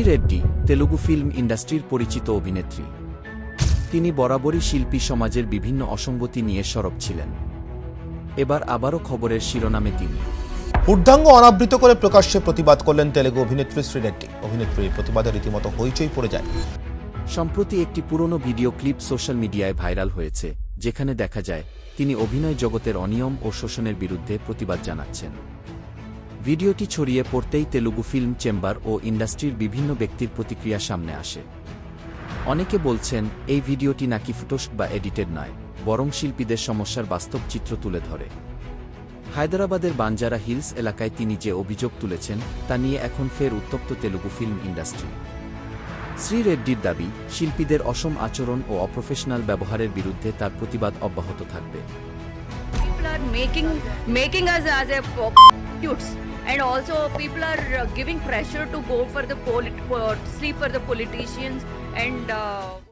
Reddy Telugu film ইন্ডাস্ট্রির পরিচিত অভিনেত্রী। তিনি বরাবরই শিল্পী সমাজের বিভিন্ন অসঙ্গতি নিয়ে সরব ছিলেন। এবার আবারও খবরের শিরোনামে তিনি। ঊর্ধ্বাঙ্গ অনাবৃত করে প্রকাশ্যে প্রতিবাদ করলেন তেলেগু অভিনেত্রী শ্রী রেড্ডি। অভিনেত্রীর প্রতিবাদে রীতিমতো হইচই পড়ে যায়। সম্প্রতি একটি পুরনো ভিডিও ক্লিপ সোশ্যাল মিডিয়ায় ভাইরাল হয়েছে যেখানে দেখা যায় তিনি অভিনয় জগতের অনিয়ম ও শোষণের বিরুদ্ধে প্রতিবাদ জানাচ্ছেন। ভিডিওটি ছড়িয়ে পড়তেই তেলুগু ফিল্ম চেম্বার ও ইন্ডাস্ট্রির বিভিন্ন ব্যক্তির প্রতিক্রিয়া সামনে আসে। অনেকে বলছেন, এই ভিডিওটি নাকি ফুটোস বা এডিটেড নয়, বরং শিল্পীদের সমস্যার বাস্তব চিত্র তুলে ধরে। হায়দরাবাদের বাঞ্জারা হিলস এলাকায় তিনি যে অভিযোগ তুলেছেন, তা নিয়ে এখন ফের উত্তপ্ত তেলুগু ফিল্ম ইন্ডাস্ট্রি। শ্রী রেড্ডির দাবি, শিল্পীদের অসম আচরণ ও অপ্রফেশনাল ব্যবহারের বিরুদ্ধে তার প্রতিবাদ অব্যাহত থাকবে। and also people are uh, giving pressure to go for the polit- uh, sleep for the politicians and uh,